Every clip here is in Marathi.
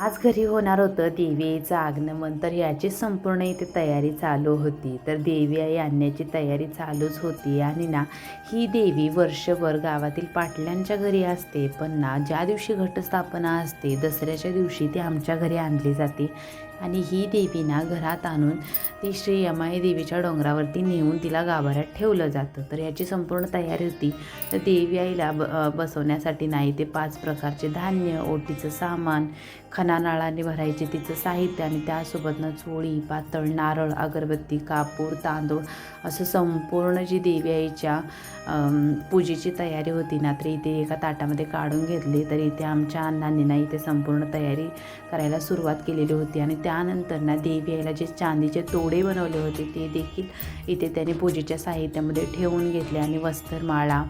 आज घरी होणार होतं देवीचं आगमन. तर याची संपूर्ण इथे तयारी चालू होती. तर देवी आई आणण्याची तयारी चालूच होती. आणि ना ही देवी वर्षभर गावातील पाटल्यांच्या घरी असते. पण ना ज्या दिवशी घटस्थापना असते दसऱ्याच्या दिवशी ती आमच्या घरी आणली जाते. आणि ही देवी ना घरात आणून ती श्री यमाई देवीच्या डोंगरावरती नेऊन तिला गाभाऱ्यात ठेवलं जातं. तर याची संपूर्ण तयारी होती. तर देवी आईला ब बसवण्यासाठी नाही ते पाच प्रकारचे धान्य ओटीचं सामान खनानाळाने भरायचे तिचं साहित्य आणि त्यासोबतनं चोळी पातळ नारळ अगरबत्ती कापूर तांदूळ असं संपूर्ण जी देवी आईच्या पूजेची तयारी होती ना तर इथे एका ताटामध्ये काढून घेतली. तर इथे आमच्या अण्णांनी ना इथे संपूर्ण तयारी करायला सुरुवात केलेली होती आणि त्यानंतर ना देवी आईला जे चांदीचे तोडे बनवले होते ते देखील इथे त्याने पूजेच्या साहित्यामध्ये ठेवून घेतले आणि वस्त्रमाळा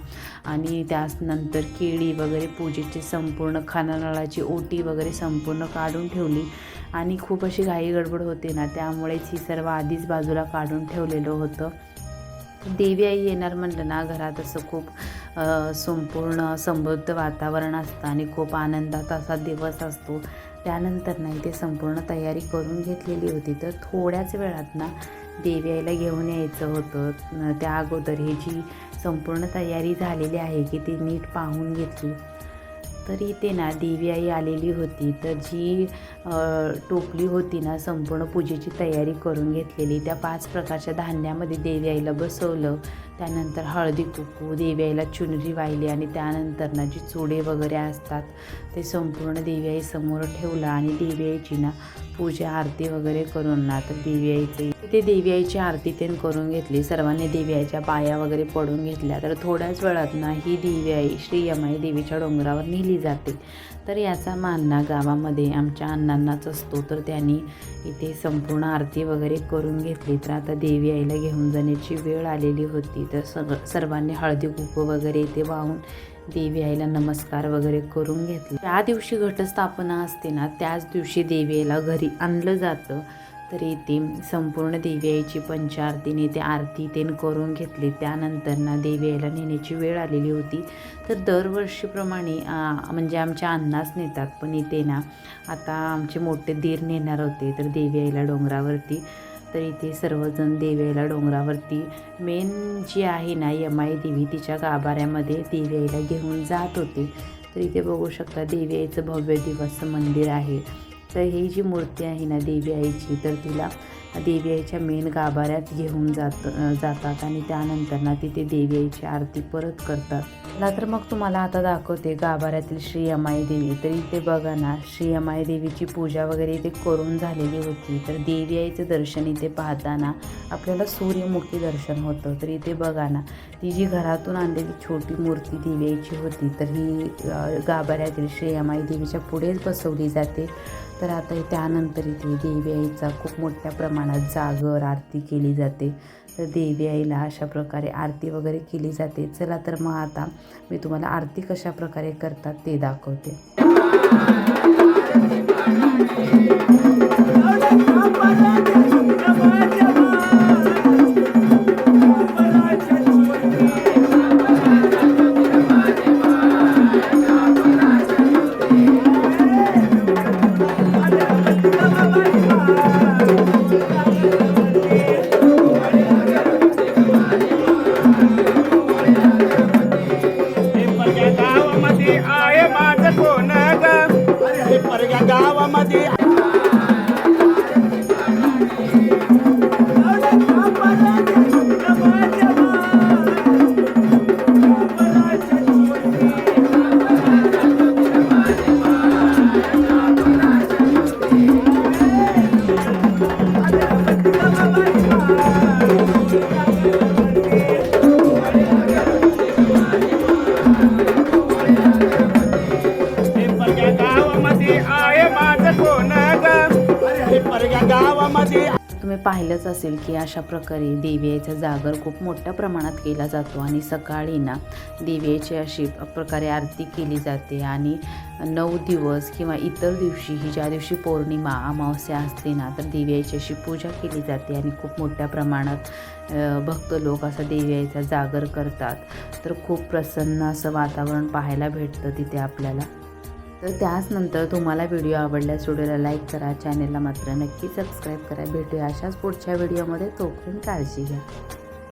आणि त्यानंतर केळी वगैरे पूजेची संपूर्ण खाननाळाची ओटी वगैरे संपूर्ण काढून ठेवली. आणि खूप अशी घाई गडबड होते ना त्यामुळेच ही सर्व आधीच बाजूला काढून ठेवलेलं होतं. देवी आई येणार म्हटलं ना घरात असं खूप संपूर्ण समृद्ध वातावरण असतं आणि खूप आनंदात असा दिवस असतो. त्यानंतर नाही ते संपूर्ण तयारी करून घेतलेली होती. तर थोड्याच वेळात ना देवी आईला घेऊन यायचं होतं. त्या अगोदर ही जी संपूर्ण तयारी झालेली आहे की ती नीट पाहून घेतली. तर इथे ना देवी आई आलेली होती. तर जी टोपली होती ना संपूर्ण पूजेची तयारी करून घेतलेली त्या पाच प्रकारच्या धान्यामध्ये देवी आईला बसवलं. त्यानंतर हळदी कुकू देवी आईला चुनरी वाहिली आणि त्यानंतर ना जी चुडे वगैरे असतात ते संपूर्ण देवी आई समोर ठेवलं आणि देवी आईची ना पूजा आरती वगैरे करून ना तर देवी आईचे ते देवी आईची आरती ते करून घेतली. सर्वांनी देवी आईच्या पाया वगैरे पडून घेतल्या. तर थोड्याच वेळात ना ही देवी आई श्री यमाई देवीच्या डोंगरावर नेली जाते. तर याचा मानना गावामध्ये आमच्या अण्णांनाच असतो. तर त्यांनी इथे संपूर्ण आरती वगैरे करून घेतली. तर आता देवी आईला घेऊन जाण्याची वेळ आलेली होती. तर सग सर्वांनी हळदी कुंकू वगैरे इथे वाहून देवी आईला नमस्कार वगैरे करून घेतले. त्या दिवशी घटस्थापना असते ना त्याच दिवशी देवी आईला घरी आणलं जातं. तर इथे संपूर्ण देवी आईची पंचारतीने ते आरती तेन करून घेतली. त्यानंतर ना देवी आईला नेण्याची वेळ आलेली होती. तर दरवर्षीप्रमाणे म्हणजे आमच्या अन्नाच नेतात पण इथे ना आता आमचे मोठे दीर नेणार होते तर देवी आईला डोंगरावरती. तर इथे सर्वजण देवी आईला डोंगरावरती. मेन जी आहे ना यमाई देवी तिच्या गाभाऱ्यामध्ये देवी आईला घेऊन जात होते. तर इथे बघू शकता देवी आईचं भव्य दिवस मंदिर आहे. तर ही जी मूर्ती आहे ना देवी आईची तर तिला देवी आईच्या मेन गाभाऱ्यात घेऊन जात जातात आणि त्यानंतर ना तिथे देवी आईची आरती परत करतात. मला तर मग तुम्हाला आता दाखवते गाभाऱ्यातील श्री अमाई देवी. तर इथे बघा ना श्री अमाई देवीची पूजा वगैरे इथे करून झालेली होती. तर देवी आईचं दर्शन इथे पाहताना आपल्याला सूर्यमुखी दर्शन होतं. तर इथे बघा ना ती जी घरातून आणलेली छोटी मूर्ती देवी आईची होती तर ही गाभाऱ्यातील श्री अमाई देवीच्या पुढेच बसवली जाते. तर आता त्यानंतर इथे देवी आईचा खूप मोठ्या प्रमाणात जागर आरती केली जाते. तर देवी आईला अशा प्रकारे आरती वगैरे केली जाते. चला तर मग आता मी तुम्हाला आरती कशा प्रकारे करतात ते दाखवते. परग्या गावामध्ये तुम्ही पाहिलंच असेल की अशा प्रकारे देवीचा जागर खूप मोठ्या प्रमाणात केला जातो आणि सकाळी ना देवीची अशी प्रकारे आरती केली जाते आणि नऊ दिवस किंवा इतर दिवशी ही ज्या दिवशी पौर्णिमा अमावस्या असते ना तर देवीची अशी पूजा केली जाते आणि खूप मोठ्या प्रमाणात भक्त लोक असं देवी आईचा जागर करतात. तर खूप प्रसन्न असं वातावरण पाहायला भेटतं तिथे आपल्याला. तर त्याच नंतर तुम्हाला व्हिडिओ आवडल्यास व्हिडिओला लाईक करा चॅनेलला मात्र नक्की सबस्क्राईब करा. भेटूया अशाच पुढच्या व्हिडिओमध्ये. तोपर्यंत काळजी घ्या.